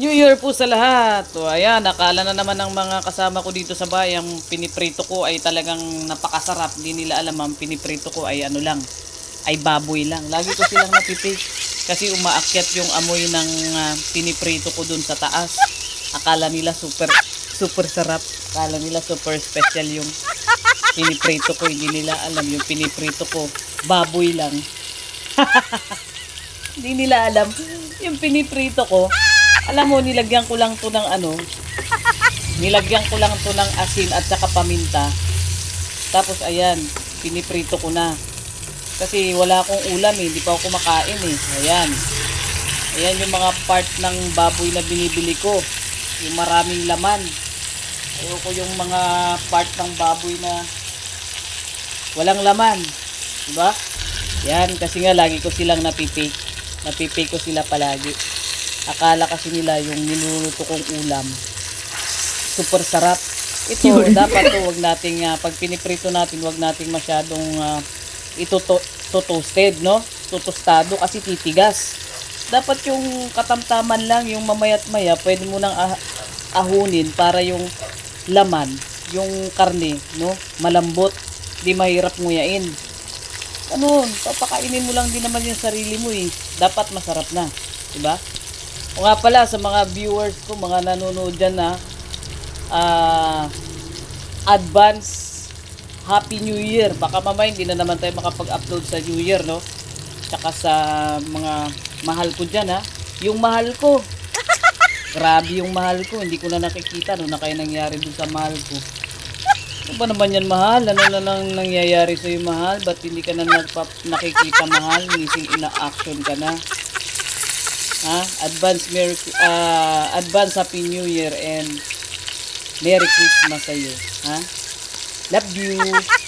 New Year po sa lahat. O ayan, nakala na naman ng mga kasama ko dito sa bahay, ang piniprito ko ay talagang napakasarap. Hindi nila alam ang piniprito ko ay ano lang, ay baboy lang. Lagi ko silang napipig kasi umaakyat yung amoy ng ah, piniprito ko dun sa taas. Akala nila super super sarap. Akala nila super special yung piniprito ko. Hindi nila alam yung piniprito ko. Baboy lang. Hindi nila alam yung piniprito ko. Alam mo, nilagyan ko lang to ng ano, nilagyan ko lang to ng asin at saka paminta. Tapos ayan, piniprito ko na. Kasi wala akong ulam eh, hindi pa ako kumakain eh. Ayan. Ayan yung mga part ng baboy na binibili ko. Yung maraming laman. Ayoko yung mga part ng baboy na walang laman. Diba? Yan, kasi nga lagi ko silang napipik. Napipik ko sila palagi. Akala kasi nila yung niluluto kong ulam. Super sarap. Ito, dapat to, wag nating, ah, pag piniprito natin, wag nating masyadong uh, ito to, to toasted, no? Tutostado kasi titigas. Dapat yung katamtaman lang, yung mamayat maya, pwede mo nang ah- ahunin para yung laman, yung karne, no? Malambot, di mahirap nguyain. Ano, papakainin mo lang din naman yung sarili mo eh. Dapat masarap na, di ba? O nga pala sa mga viewers ko, mga nanonood dyan na ah advance Happy New Year. Baka mamaya hindi na naman tayo makapag-upload sa New Year, no? Tsaka sa mga mahal ko dyan, ha? Yung mahal ko. Grabe yung mahal ko. Hindi ko na nakikita no na kaya nangyari dun sa mahal ko. Ano ba naman yan mahal? Ano na nang nangyayari sa'yo mahal? Ba't hindi ka na nagpa- nakikita mahal? Missing in action ka na. Ha? Advance Merry ah, Advance Happy New Year and Merry Christmas sa iyo. Ha? Love you.